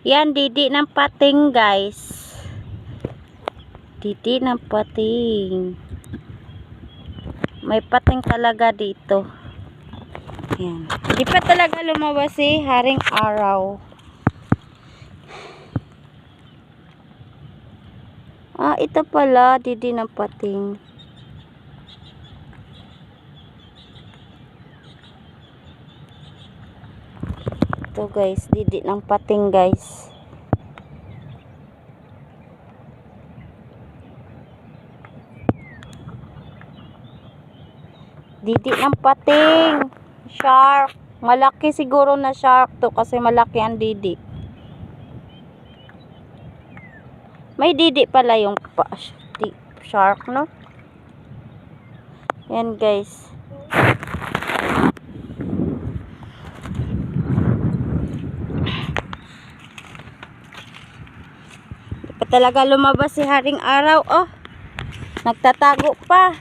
Yan, didi ng pating, guys. Didi ng pating. May pating talaga dito. Yan. Di pa talaga lumabas si Haring Araw. Ah, ito pala, didi ng pating. Ito guys, didi ng pating guys. Didi ng pating. Shark. Malaki siguro na shark to kasi malaki ang didi. May didi pala yung pa shark, no? Yan guys. Talaga lumabas si Haring Araw, oh. Nagtatago pa.